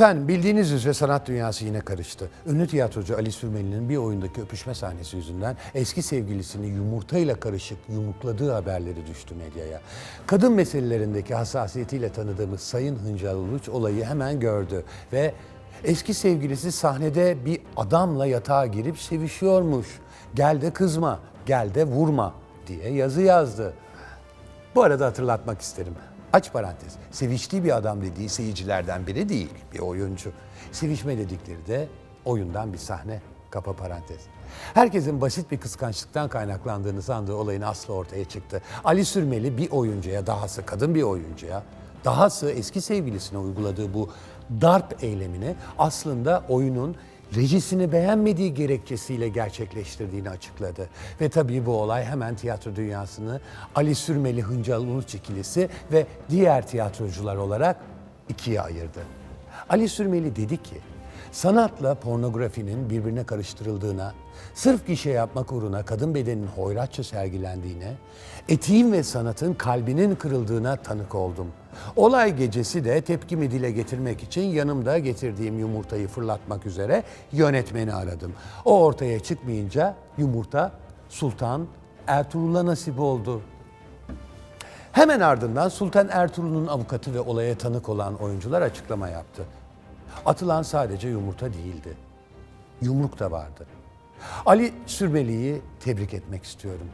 Efendim bildiğiniz üzere sanat dünyası yine karıştı. Ünlü tiyatrocu Ali Sürmeli'nin bir oyundaki öpüşme sahnesi yüzünden eski sevgilisini yumurtayla karışık yumrukladığı haberleri düştü medyaya. Kadın meselelerindeki hassasiyetiyle tanıdığımız Sayın Hıncal Uluç olayı hemen gördü ve eski sevgilisi sahnede bir adamla yatağa girip sevişiyormuş. Gel de kızma, gel de vurma diye yazı yazdı. Bu arada hatırlatmak isterim. Aç parantez. Seviştiği bir adam dediği seyircilerden biri değil, bir oyuncu. Sevişme dedikleri de oyundan bir sahne. Kapa parantez. Herkesin basit bir kıskançlıktan kaynaklandığını sandığı olayın aslı ortaya çıktı. Ali Sürmeli bir oyuncuya, dahası kadın bir oyuncuya, dahası eski sevgilisine uyguladığı bu darp eylemini aslında oyunun rejisini beğenmediği gerekçesiyle gerçekleştirdiğini açıkladı. Ve tabii bu olay hemen tiyatro dünyasını Ali Sürmeli Hıncal Uluç ikilisi ve diğer tiyatrocular olarak ikiye ayırdı. Ali Sürmeli dedi ki, sanatla pornografinin birbirine karıştırıldığına, sırf gişe yapmak uğruna kadın bedeninin hoyratça sergilendiğine, etiğin ve sanatın kalbinin kırıldığına tanık oldum. Olay gecesi de tepkimi dile getirmek için yanımda getirdiğim yumurtayı fırlatmak üzere yönetmeni aradım. O ortaya çıkmayınca yumurta Sultan Ertuğrul'a nasip oldu. Hemen ardından Sultan Ertuğrul'un avukatı ve olaya tanık olan oyuncular açıklama yaptı. Atılan sadece yumurta değildi. Yumruk da vardı. Ali Sürmeli'yi tebrik etmek istiyorum.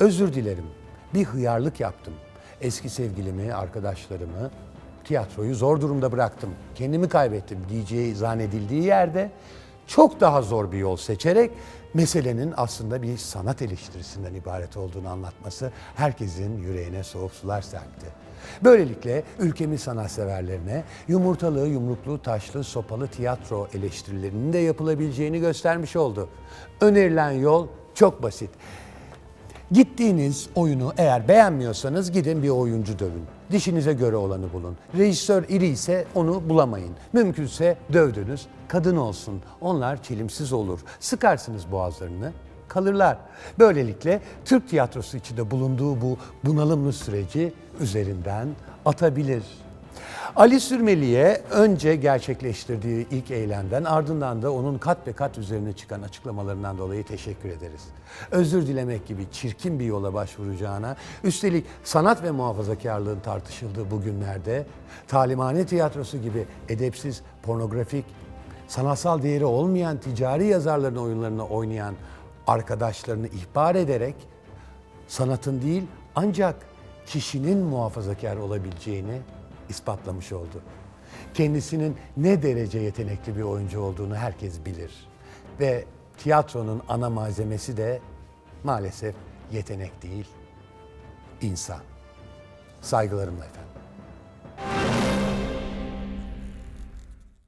Özür dilerim. Bir hıyarlık yaptım. Eski sevgilimi, arkadaşlarımı, tiyatroyu zor durumda bıraktım. Kendimi kaybettim diyeceği zannedildiği yerde çok daha zor bir yol seçerek meselenin aslında bir sanat eleştirisinden ibaret olduğunu anlatması herkesin yüreğine soğuk sular serpti. Böylelikle ülkemiz sanatseverlerine yumurtalı, yumruklu, taşlı, sopalı tiyatro eleştirilerinin de yapılabileceğini göstermiş oldu. Önerilen yol çok basit. Gittiğiniz oyunu eğer beğenmiyorsanız gidin bir oyuncu dövün. Dişinize göre olanı bulun. Rejisör iri ise onu bulamayın. Mümkünse dövdünüz, kadın olsun. Onlar çelimsiz olur. Sıkarsınız boğazlarını, kalırlar. Böylelikle Türk tiyatrosu içinde bulunduğu bu bunalımlı süreci üzerinden atabilir. Ali Sürmeli'ye önce gerçekleştirdiği ilk eylemden ardından da onun kat be kat üzerine çıkan açıklamalarından dolayı teşekkür ederiz. Özür dilemek gibi çirkin bir yola başvuracağına, üstelik sanat ve muhafazakarlığın tartışıldığı bu günlerde talimhane tiyatrosu gibi edepsiz, pornografik, sanatsal değeri olmayan ticari yazarların oyunlarını oynayan arkadaşlarını ihbar ederek sanatın değil ancak kişinin muhafazakar olabileceğini ispatlamış oldu. Kendisinin ne derece yetenekli bir oyuncu olduğunu herkes bilir. Ve tiyatronun ana malzemesi de maalesef yetenek değil, insan. Saygılarımla efendim.